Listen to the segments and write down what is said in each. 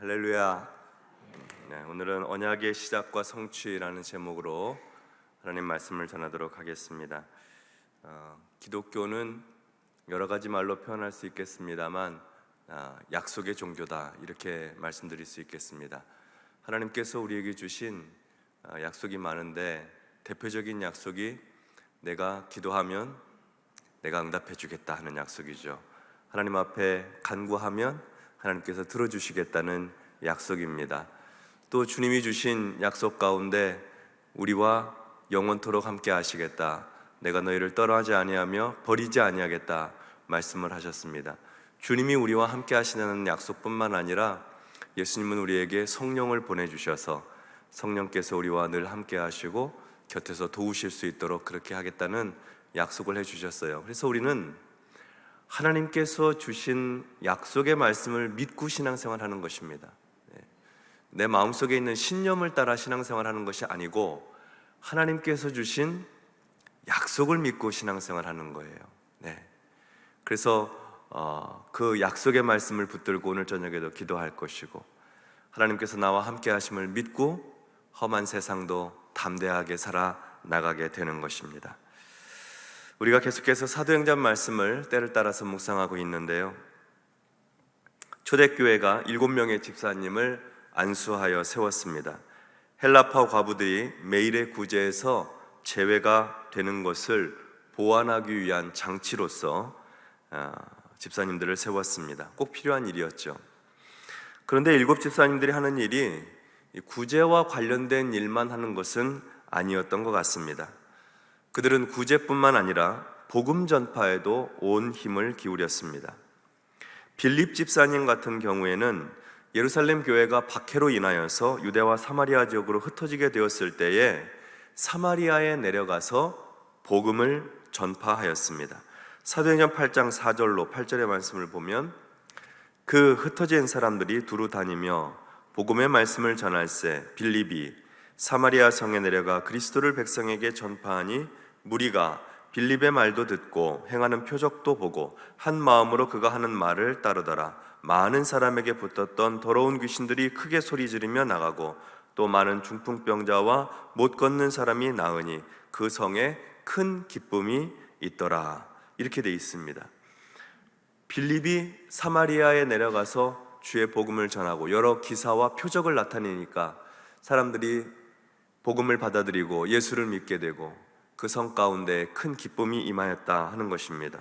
할렐루야. 네, 오늘은 언약의 시작과 성취라는 제목으로 하나님 말씀을 전하도록 하겠습니다. 어, 기독교는 여러 가지 말로 표현할 수 있겠습니다만 아, 약속의 종교다 이렇게 말씀드릴 수 있겠습니다. 하나님께서 우리에게 주신 아, 약속이 많은데 대표적인 약속이 내가 기도하면 내가 응답해 주겠다 하는 약속이죠. 하나님 앞에 간구하면 하나님께서 들어주시겠다는 약속입니다. 또 주님이 주신 약속 가운데 우리와 영원토록 함께 하시겠다. 내가 너희를 떠나지 아니하며 버리지 아니하겠다 말씀을 하셨습니다. 주님이 우리와 함께 하시는 약속뿐만 아니라 예수님은 우리에게 성령을 보내 주셔서 성령께서 우리와 늘 함께 하시고 곁에서 도우실 수 있도록 그렇게 하겠다는 약속을 해 주셨어요. 그래서 우리는 하나님께서 주신 약속의 말씀을 믿고 신앙생활 하는 것입니다. 네. 내 마음속에 있는 신념을 따라 신앙생활 하는 것이 아니고 하나님께서 주신 약속을 믿고 신앙생활 하는 거예요. 네. 그래서 어, 그 약속의 말씀을 붙들고 오늘 저녁에도 기도할 것이고 하나님께서 나와 함께 하심을 믿고 험한 세상도 담대하게 살아 나가게 되는 것입니다. 우리가 계속해서 사도행전 말씀을 때를 따라서 묵상하고 있는데요. 초대교회가 일곱 명의 집사님을 안수하여 세웠습니다. 헬라파 과부들이 매일의 구제에서 제외가 되는 것을 보완하기 위한 장치로서 아, 집사님들을 세웠습니다. 꼭 필요한 일이었죠. 그런데 일곱 집사님들이 하는 일이 구제와 관련된 일만 하는 것은 아니었던 것 같습니다. 그들은 구제뿐만 아니라 복음 전파에도 온 힘을 기울였습니다. 빌립 집사님 같은 경우에는 예루살렘 교회가 박해로 인하여서 유대와 사마리아 지역으로 흩어지게 되었을 때에 사마리아에 내려가서 복음을 전파하였습니다. 사도행전 8장 4절로 8절의 말씀을 보면 그 흩어진 사람들이 두루 다니며 복음의 말씀을 전할세 빌립이 사마리아 성에 내려가 그리스도를 백성에게 전파하니 무리가 빌립의 말도 듣고 행하는 표적도 보고 한 마음으로 그가 하는 말을 따르더라 많은 사람에게 붙었던 더러운 귀신들이 크게 소리 지르며 나가고 또 많은 중풍병자와 못 걷는 사람이 나으니 그 성에 큰 기쁨이 있더라 이렇게 돼 있습니다. 빌립이 사마리아에 내려가서 주의 복음을 전하고 여러 기사와 표적을 나타내니까 사람들이 복음을 받아들이고 예수를 믿게 되고 그 성 가운데 큰 기쁨이 임하였다 하는 것입니다.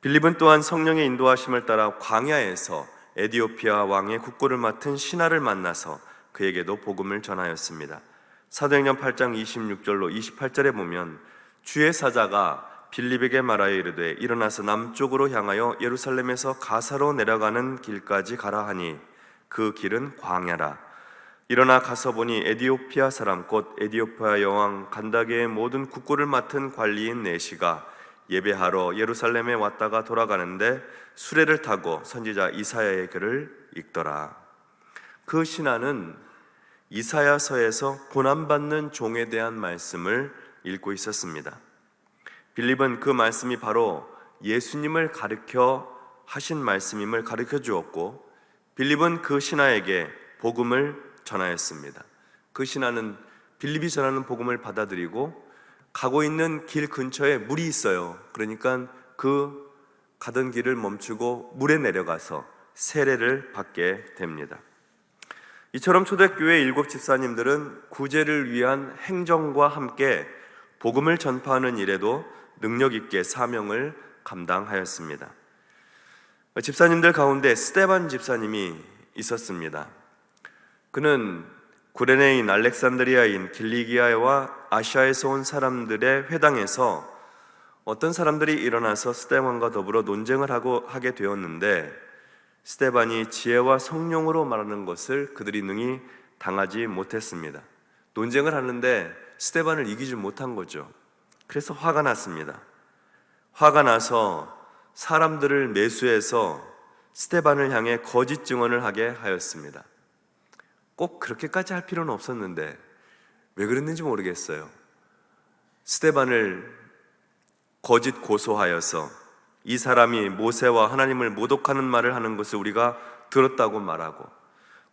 빌립은 또한 성령의 인도하심을 따라 광야에서 에디오피아 왕의 국고를 맡은 신하를 만나서 그에게도 복음을 전하였습니다. 사도행전 8장 26절로 28절에 보면 주의 사자가 빌립에게 말하여 이르되 일어나서 남쪽으로 향하여 예루살렘에서 가사로 내려가는 길까지 가라 하니 그 길은 광야라 일어나 가서 보니 에디오피아 사람 곧 에디오피아 여왕 간다게의 모든 국고를 맡은 관리인 네시가 예배하러 예루살렘에 왔다가 돌아가는데 수레를 타고 선지자 이사야의 글을 읽더라. 그 신하는 이사야서에서 고난받는 종에 대한 말씀을 읽고 있었습니다. 빌립은 그 말씀이 바로 예수님을 가르쳐 하신 말씀임을 가르쳐 주었고 빌립은 그 신하에게 복음을 전하였습니다. 그 신하는 빌립이 전하는 복음을 받아들이고 가고 있는 길 근처에 물이 있어요. 그러니까 그 가던 길을 멈추고 물에 내려가서 세례를 받게 됩니다. 이처럼 초대교회 일곱 집사님들은 구제를 위한 행정과 함께 복음을 전파하는 일에도 능력 있게 사명을 감당하였습니다. 집사님들 가운데 스테반 집사님이 있었습니다. 그는 구레네인 알렉산드리아인 길리기아와 아시아에서 온 사람들의 회당에서 어떤 사람들이 일어나서 스테반과 더불어 논쟁을 하고 하게 되었는데 스테반이 지혜와 성령으로 말하는 것을 그들이 능히 당하지 못했습니다. 논쟁을 하는데 스테반을 이기지 못한 거죠. 그래서 화가 났습니다. 화가 나서 사람들을 매수해서 스테반을 향해 거짓 증언을 하게 하였습니다. 꼭 그렇게까지 할 필요는 없었는데 왜 그랬는지 모르겠어요. 스테반을 거짓 고소하여서 이 사람이 모세와 하나님을 모독하는 말을 하는 것을 우리가 들었다고 말하고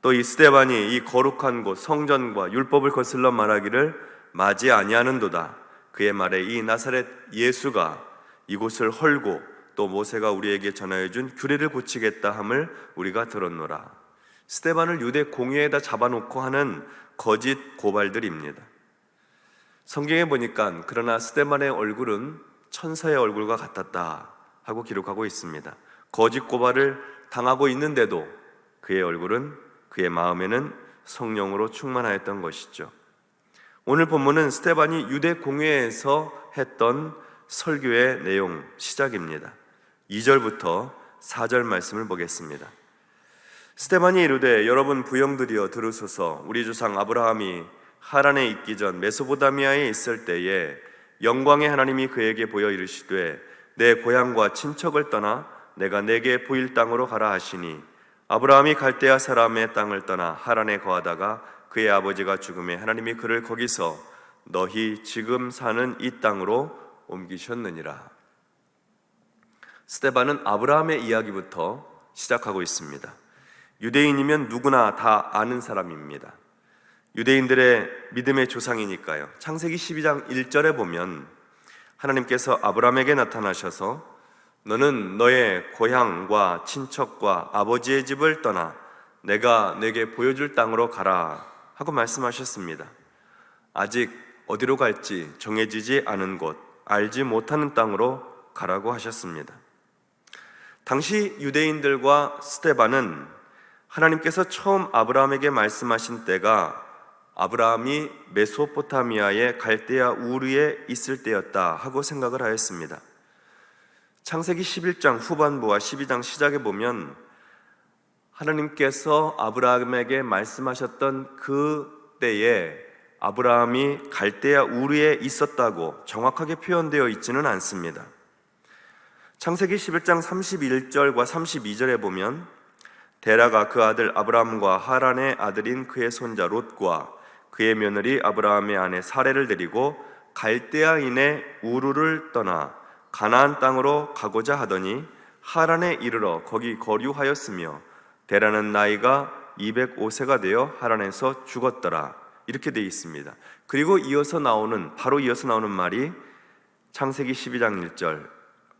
또 이 스데반이 이 거룩한 곳 성전과 율법을 거슬러 말하기를 맞이 아니하는도다. 그의 말에 이 나사렛 예수가 이곳을 헐고 또 모세가 우리에게 전하여 준 규례를 고치겠다 함을 우리가 들었노라. 스데반을 유대 공회에다 잡아놓고 하는 거짓 고발들입니다. 성경에 보니까 그러나 스데반의 얼굴은 천사의 얼굴과 같았다 하고 기록하고 있습니다. 거짓 고발을 당하고 있는데도 그의 얼굴은 그의 마음에는 성령으로 충만하였던 것이죠. 오늘 본문은 스테반이 유대 공회에서 했던 설교의 내용 시작입니다. 2절부터 4절 말씀을 보겠습니다. 스테반이 이르되 여러분 부영들이여 들으소서 우리 조상 아브라함이 하란에 있기 전 메소보다미아에 있을 때에 영광의 하나님이 그에게 보여 이르시되 내 고향과 친척을 떠나 내가 내게 보일 땅으로 가라 하시니 아브라함이 갈대아 사람의 땅을 떠나 하란에 거하다가 그의 아버지가 죽음에 하나님이 그를 거기서 너희 지금 사는 이 땅으로 옮기셨느니라. 스테반은 아브라함의 이야기부터 시작하고 있습니다. 유대인이면 누구나 다 아는 사람입니다. 유대인들의 믿음의 조상이니까요. 창세기 12장 1절에 보면 하나님께서 아브라함에게 나타나셔서 너는 너의 고향과 친척과 아버지의 집을 떠나 내가 내게 보여줄 땅으로 가라 하고 말씀하셨습니다. 아직 어디로 갈지 정해지지 않은 곳, 알지 못하는 땅으로 가라고 하셨습니다. 당시 유대인들과 스테반은 하나님께서 처음 아브라함에게 말씀하신 때가 아브라함이 메소포타미아의 갈대아 우르에 있을 때였다 하고 생각을 하였습니다. 창세기 11장 후반부와 12장 시작에 보면 하나님께서 아브라함에게 말씀하셨던 그 때에 아브라함이 갈대아 우르에 있었다고 정확하게 표현되어 있지는 않습니다. 창세기 11장 31절과 32절에 보면 데라가 그 아들 아브라함과 하란의 아들인 그의 손자 롯과 그의 며느리 아브라함의 아내 사례를 데리고 갈대아인의 우르를 떠나 가나안 땅으로 가고자 하더니 하란에 이르러 거기 거류하였으며 데라는 나이가 205세가 되어 하란에서 죽었더라. 이렇게 되어 있습니다. 그리고 이어서 나오는 바로 이어서 나오는 말이 창세기 12장 1절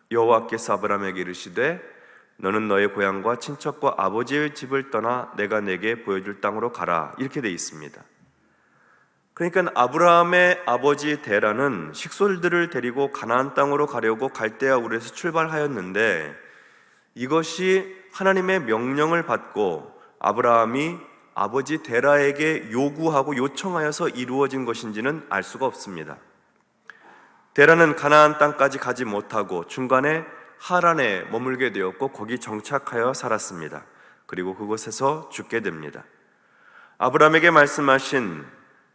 여호와께서 아브라함에게 이르시되 너는 너의 고향과 친척과 아버지의 집을 떠나 내가 내게 보여줄 땅으로 가라 이렇게 되어 있습니다. 그러니까 아브라함의 아버지 데라는 식솔들을 데리고 가나안 땅으로 가려고 갈대아 우르에서 출발하였는데 이것이 하나님의 명령을 받고 아브라함이 아버지 데라에게 요구하고 요청하여서 이루어진 것인지는 알 수가 없습니다. 데라는 가나안 땅까지 가지 못하고 중간에 하란에 머물게 되었고 거기 정착하여 살았습니다. 그리고 그곳에서 죽게 됩니다. 아브라함에게 말씀하신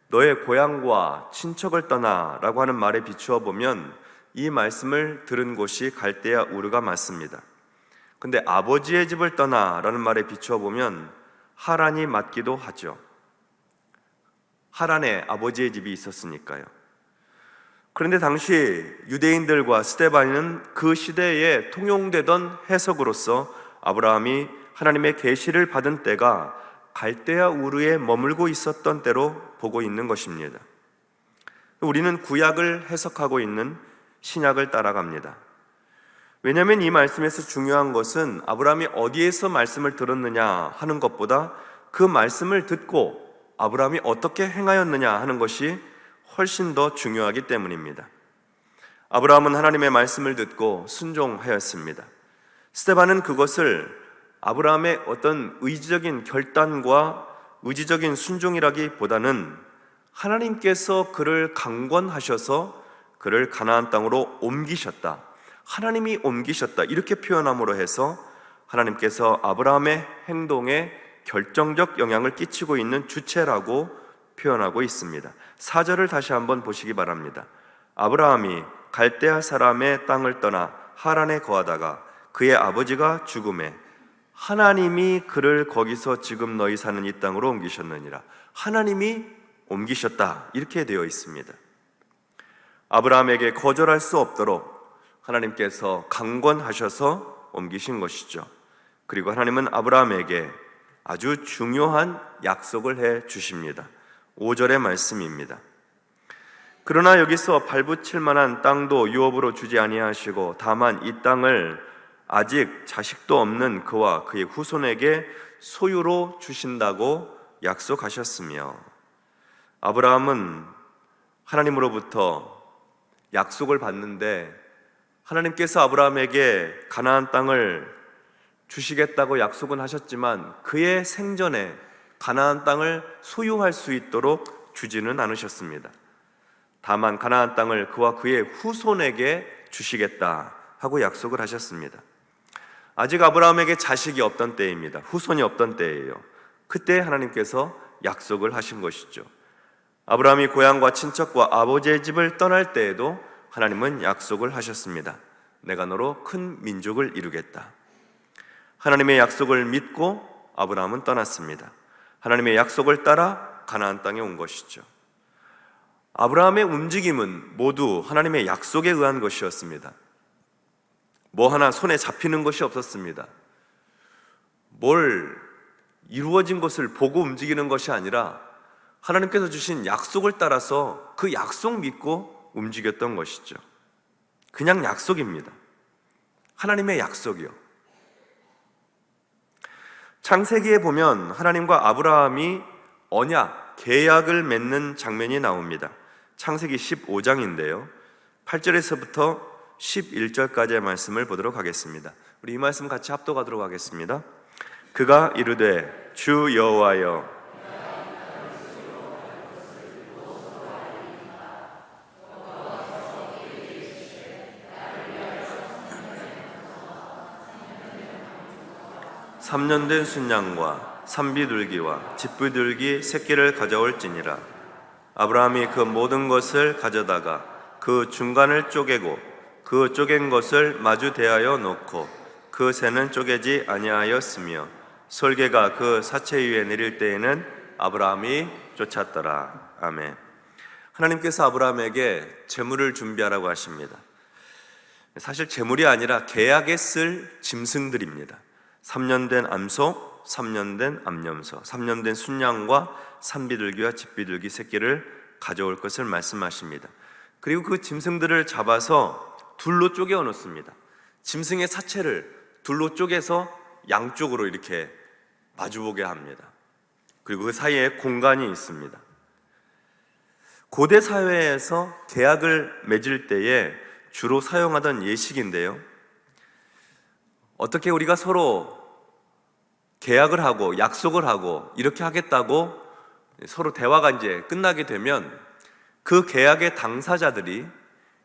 너의 고향과 친척을 떠나라고 하는 말에 비추어 보면 이 말씀을 들은 곳이 갈대아 우르가 맞습니다. 근데 아버지의 집을 떠나라는 말에 비추어 보면 하란이 맞기도 하죠. 하란에 아버지의 집이 있었으니까요. 그런데 당시 유대인들과 스테반은 그 시대에 통용되던 해석으로서 아브라함이 하나님의 계시를 받은 때가 갈대아 우르에 머물고 있었던 때로 보고 있는 것입니다. 우리는 구약을 해석하고 있는 신약을 따라갑니다. 왜냐하면 이 말씀에서 중요한 것은 아브라함이 어디에서 말씀을 들었느냐 하는 것보다 그 말씀을 듣고 아브라함이 어떻게 행하였느냐 하는 것이 훨씬 더 중요하기 때문입니다. 아브라함은 하나님의 말씀을 듣고 순종하였습니다. 스테반은 그것을 아브라함의 어떤 의지적인 결단과 의지적인 순종이라기보다는 하나님께서 그를 강권하셔서 그를 가나안 땅으로 옮기셨다. 하나님이 옮기셨다. 이렇게 표현함으로 해서 하나님께서 아브라함의 행동에 결정적 영향을 끼치고 있는 주체라고 표현하고 있습니다. 사절을 다시 한번 보시기 바랍니다. 아브라함이 갈대아 사람의 땅을 떠나 하란에 거하다가 그의 아버지가 죽음에 하나님이 그를 거기서 지금 너희 사는 이 땅으로 옮기셨느니라. 하나님이 옮기셨다. 이렇게 되어 있습니다. 아브라함에게 거절할 수 없도록 하나님께서 강권하셔서 옮기신 것이죠. 그리고 하나님은 아브라함에게 아주 중요한 약속을 해 주십니다. 5절의 말씀입니다. 그러나 여기서 발붙일 만한 땅도 유업으로 주지 아니하시고 다만 이 땅을 아직 자식도 없는 그와 그의 후손에게 소유로 주신다고 약속하셨으며 아브라함은 하나님으로부터 약속을 받는데 하나님께서 아브라함에게 가나안 땅을 주시겠다고 약속은 하셨지만 그의 생전에 가나안 땅을 소유할 수 있도록 주지는 않으셨습니다. 다만 가나안 땅을 그와 그의 후손에게 주시겠다 하고 약속을 하셨습니다. 아직 아브라함에게 자식이 없던 때입니다. 후손이 없던 때예요. 그때 하나님께서 약속을 하신 것이죠. 아브라함이 고향과 친척과 아버지의 집을 떠날 때에도 하나님은 약속을 하셨습니다. 내가 너로 큰 민족을 이루겠다. 하나님의 약속을 믿고 아브라함은 떠났습니다. 하나님의 약속을 따라 가나안 땅에 온 것이죠. 아브라함의 움직임은 모두 하나님의 약속에 의한 것이었습니다. 뭐 하나 손에 잡히는 것이 없었습니다. 뭘 이루어진 것을 보고 움직이는 것이 아니라 하나님께서 주신 약속을 따라서 그 약속 믿고 움직였던 것이죠. 그냥 약속입니다. 하나님의 약속이요. 창세기에 보면 하나님과 아브라함이 언약, 계약을 맺는 장면이 나옵니다. 창세기 15장인데요. 8절에서부터 11절까지의 말씀을 보도록 하겠습니다. 우리 이 말씀 같이 합독하도록 하겠습니다. 그가 이르되 주 여호와여 삼년된 순양과 삼비둘기와 집비둘기 새끼를 가져올지니라. 아브라함이 그 모든 것을 가져다가 그 중간을 쪼개고 그 쪼갠 것을 마주 대하여 놓고 그 새는 쪼개지 아니하였으며 솔개가 그 사체 위에 내릴 때에는 아브라함이 쫓았더라. 아멘. 하나님께서 아브라함에게 재물을 준비하라고 하십니다. 사실 재물이 아니라 계약에 쓸 짐승들입니다 3년 된 암소, 3년 된 암염소, 3년 된 순양과 산비둘기와 집비둘기 새끼를 가져올 것을 말씀하십니다. 그리고 그 짐승들을 잡아서 둘로 쪼개어 놓습니다. 짐승의 사체를 둘로 쪼개서 양쪽으로 이렇게 마주보게 합니다. 그리고 그 사이에 공간이 있습니다. 고대 사회에서 계약을 맺을 때에 주로 사용하던 예식인데요. 어떻게 우리가 서로 계약을 하고 약속을 하고 이렇게 하겠다고 서로 대화가 이제 끝나게 되면 그 계약의 당사자들이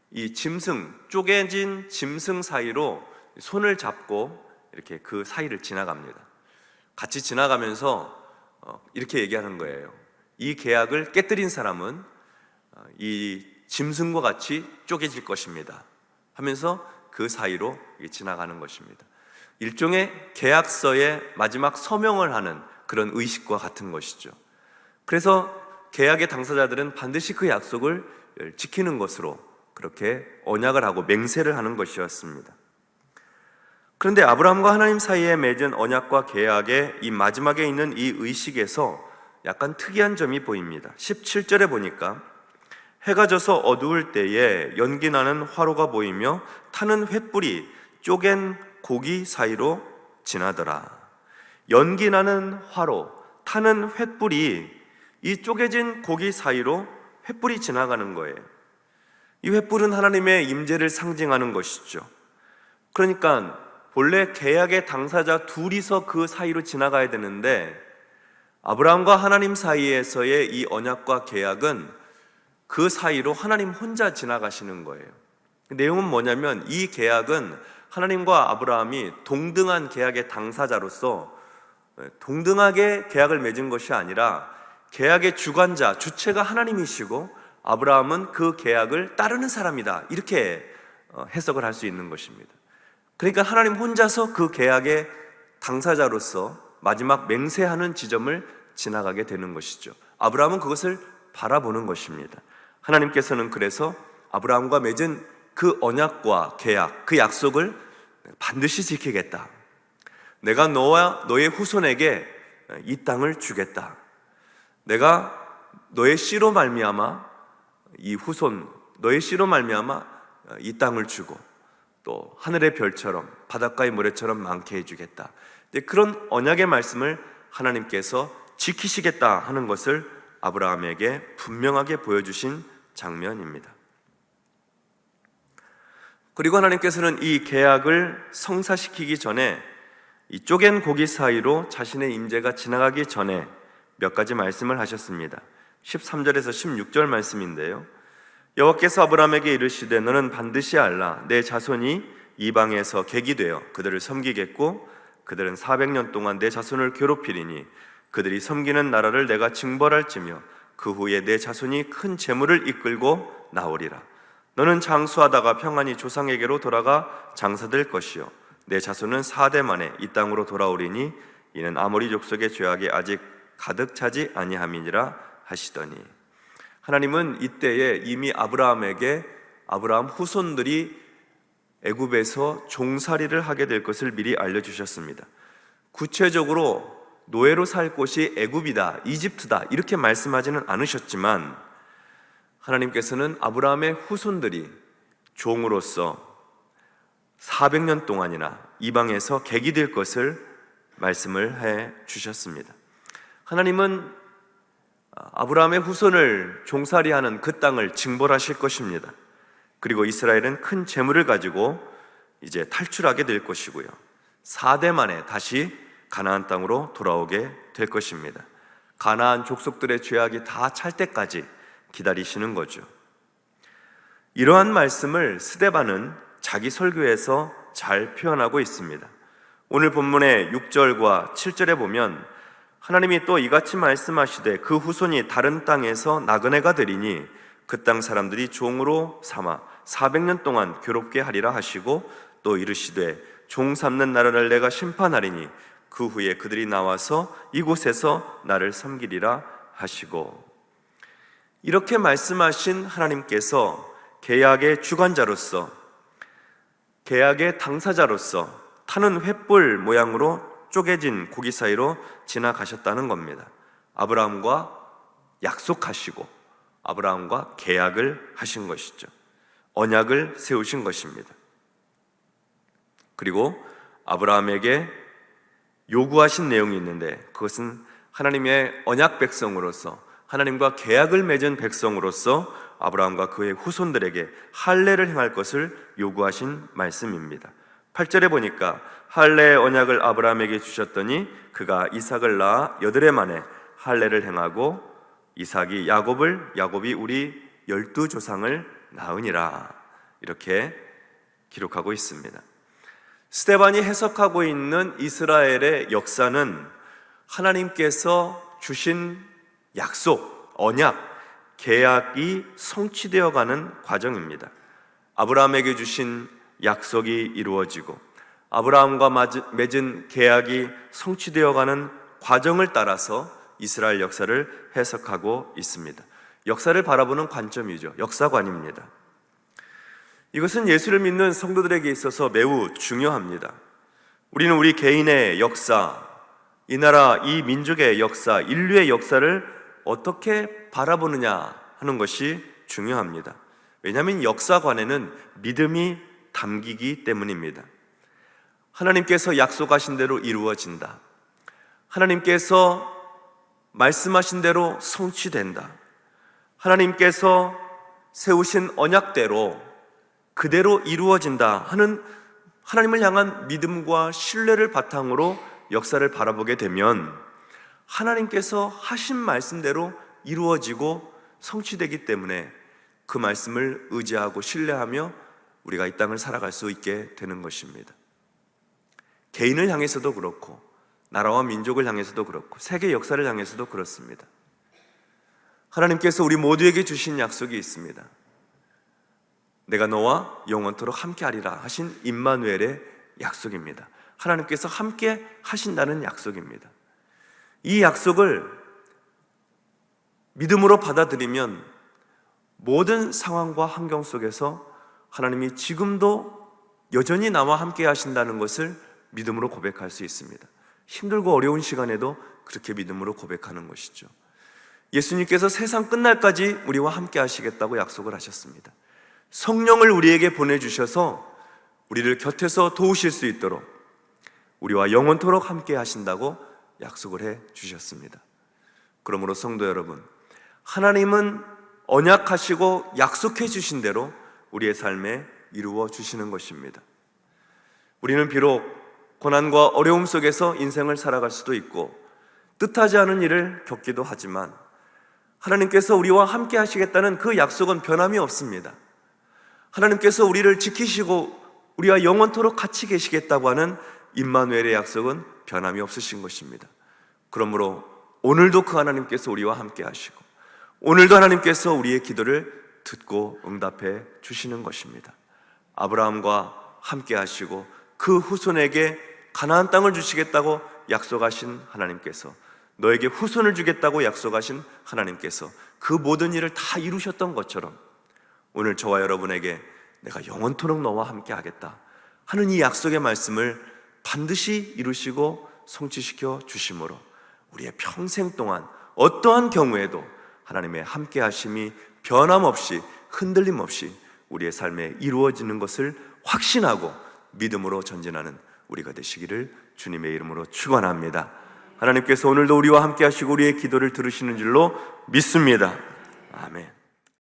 이 짐승, 쪼개진 짐승 사이로 손을 잡고 이렇게 그 사이를 지나갑니다. 같이 지나가면서 어, 이렇게 얘기하는 거예요. 이 계약을 깨뜨린 사람은 어, 이 짐승과 같이 쪼개질 것입니다. 하면서 그 사이로 지나가는 것입니다. 일종의 계약서의 마지막 서명을 하는 그런 의식과 같은 것이죠. 그래서 계약의 당사자들은 반드시 그 약속을 지키는 것으로 그렇게 언약을 하고 맹세를 하는 것이었습니다. 그런데 아브라함과 하나님 사이에 맺은 언약과 계약의 이 마지막에 있는 이 의식에서 약간 특이한 점이 보입니다. 17절에 보니까 해가 져서 어두울 때에 연기 나는 화로가 보이며 타는 횃불이 쪼갠 고기 사이로 지나더라. 연기 나는 화로, 타는 횃불이 이 쪼개진 고기 사이로 횃불이 지나가는 거예요. 이 횃불은 하나님의 임재를 상징하는 것이죠. 그러니까 본래 계약의 당사자 둘이서 그 사이로 지나가야 되는데 아브라함과 하나님 사이에서의 이 언약과 계약은 그 사이로 하나님 혼자 지나가시는 거예요. 내용은 뭐냐면 이 계약은 하나님과 아브라함이 동등한 계약의 당사자로서 동등하게 계약을 맺은 것이 아니라 계약의 주관자, 주체가 하나님이시고 아브라함은 그 계약을 따르는 사람이다. 이렇게 어, 해석을 할 수 있는 것입니다. 그러니까 하나님 혼자서 그 계약의 당사자로서 마지막 맹세하는 지점을 지나가게 되는 것이죠. 아브라함은 그것을 바라보는 것입니다. 하나님께서는 그래서 아브라함과 맺은 그 언약과 계약, 그 약속을 반드시 지키겠다. 내가 너와 너의 후손에게 이 땅을 주겠다. 내가 너의 씨로 말미암아 이 후손 너의 씨로 말미암아 이 땅을 주고 또 하늘의 별처럼 바닷가의 모래처럼 많게 해주겠다. 그런 언약의 말씀을 하나님께서 지키시겠다 하는 것을 아브라함에게 분명하게 보여주신 장면입니다. 그리고 하나님께서는 이 계약을 성사시키기 전에 이 쪼갠 고기 사이로 자신의 임재가 지나가기 전에 몇 가지 말씀을 하셨습니다. 13절에서 16절 말씀인데요. 여호와께서 아브라함에게 이르시되 너는 반드시 알라 내 자손이 이방에서 객이 되어 그들을 섬기겠고 그들은 400년 동안 내 자손을 괴롭히리니 그들이 섬기는 나라를 내가 징벌할지며 그 후에 내 자손이 큰 재물을 이끌고 나오리라 너는 장수하다가 평안히 조상에게로 돌아가 장사될 것이요 내 자손은 4대 만에 이 땅으로 돌아오리니 이는 아모리 족속의 죄악이 아직 가득 차지 아니함이니라 하시더니 하나님은 이때에 이미 아브라함에게 아브라함 후손들이 애굽에서 종살이를 하게 될 것을 미리 알려 주셨습니다. 구체적으로 노예로 살 곳이 애굽이다, 이집트다 이렇게 말씀하지는 않으셨지만 하나님께서는 아브라함의 후손들이 종으로서 400년 동안이나 이방에서 객이 될 것을 말씀을 해 주셨습니다. 하나님은 아브라함의 후손을 종살이하는 그 땅을 징벌하실 것입니다. 그리고 이스라엘은 큰 재물을 가지고 이제 탈출하게 될 것이고요. 4대 만에 다시 가나안 땅으로 돌아오게 될 것입니다. 가나안 족속들의 죄악이 다 찰 때까지 기다리시는 거죠. 이러한 말씀을 스데반은 자기 설교에서 잘 표현하고 있습니다. 오늘 본문의 6절과 7절에 보면 하나님이 또 이같이 말씀하시되 그 후손이 다른 땅에서 나그네가 되리니 그 땅 사람들이 종으로 삼아 400년 동안 괴롭게 하리라 하시고 또 이르시되 종 삼는 나라를 내가 심판하리니 그 후에 그들이 나와서 이곳에서 나를 섬기리라 하시고 이렇게 말씀하신 하나님께서 계약의 주관자로서 계약의 당사자로서 타는 횃불 모양으로 쪼개진 고기 사이로 지나가셨다는 겁니다. 아브라함과 약속하시고 아브라함과 계약을 하신 것이죠. 언약을 세우신 것입니다. 그리고 아브라함에게 요구하신 내용이 있는데 그것은 하나님의 언약 백성으로서 하나님과 계약을 맺은 백성으로서 아브라함과 그의 후손들에게 할례를 행할 것을 요구하신 말씀입니다. 8절에 보니까 할례 언약을 아브라함에게 주셨더니 그가 이삭을 낳아 여드레 만에 할례를 행하고 이삭이 야곱을 야곱이 우리 열두 조상을 낳으니라 이렇게 기록하고 있습니다. 스테반이 해석하고 있는 이스라엘의 역사는 하나님께서 주신 약속, 언약, 계약이 성취되어 가는 과정입니다. 아브라함에게 주신 약속이 이루어지고 아브라함과 맺은 계약이 성취되어 가는 과정을 따라서 이스라엘 역사를 해석하고 있습니다. 역사를 바라보는 관점이죠. 역사관입니다. 이것은 예수를 믿는 성도들에게 있어서 매우 중요합니다. 우리는 우리 개인의 역사, 이 나라, 이 민족의 역사, 인류의 역사를 어떻게 바라보느냐 하는 것이 중요합니다. 왜냐하면 역사관에는 믿음이 담기기 때문입니다. 하나님께서 약속하신 대로 이루어진다. 하나님께서 말씀하신 대로 성취된다. 하나님께서 세우신 언약대로 그대로 이루어진다 하는 하나님을 향한 믿음과 신뢰를 바탕으로 역사를 바라보게 되면 하나님께서 하신 말씀대로 이루어지고 성취되기 때문에 그 말씀을 의지하고 신뢰하며 우리가 이 땅을 살아갈 수 있게 되는 것입니다. 개인을 향해서도 그렇고 나라와 민족을 향해서도 그렇고 세계 역사를 향해서도 그렇습니다. 하나님께서 우리 모두에게 주신 약속이 있습니다. 내가 너와 영원토록 함께하리라 하신 임마누엘의 약속입니다. 하나님께서 함께 하신다는 약속입니다. 이 약속을 믿음으로 받아들이면 모든 상황과 환경 속에서 하나님이 지금도 여전히 나와 함께 하신다는 것을 믿음으로 고백할 수 있습니다. 힘들고 어려운 시간에도 그렇게 믿음으로 고백하는 것이죠. 예수님께서 세상 끝날까지 우리와 함께 하시겠다고 약속을 하셨습니다. 성령을 우리에게 보내주셔서 우리를 곁에서 도우실 수 있도록 우리와 영원토록 함께 하신다고 약속을 해 주셨습니다. 그러므로 성도 여러분, 하나님은 언약하시고 약속해 주신 대로 우리의 삶에 이루어 주시는 것입니다. 우리는 비록 고난과 어려움 속에서 인생을 살아갈 수도 있고 뜻하지 않은 일을 겪기도 하지만 하나님께서 우리와 함께 하시겠다는 그 약속은 변함이 없습니다. 하나님께서 우리를 지키시고 우리와 영원토록 같이 계시겠다고 하는 임마누엘의 약속은 변함이 없으신 것입니다. 그러므로 오늘도 그 하나님께서 우리와 함께 하시고 오늘도 하나님께서 우리의 기도를 듣고 응답해 주시는 것입니다. 아브라함과 함께 하시고 그 후손에게 가나안 땅을 주시겠다고 약속하신 하나님께서 너에게 후손을 주겠다고 약속하신 하나님께서 그 모든 일을 다 이루셨던 것처럼 오늘 저와 여러분에게 내가 영원토록 너와 함께 하겠다 하는 이 약속의 말씀을 반드시 이루시고 성취시켜 주심으로 우리의 평생 동안 어떠한 경우에도 하나님의 함께 하심이 변함없이 흔들림 없이 우리의 삶에 이루어지는 것을 확신하고 믿음으로 전진하는 우리가 되시기를 주님의 이름으로 축원합니다. 하나님께서 오늘도 우리와 함께 하시고 우리의 기도를 들으시는 줄로 믿습니다. 아멘.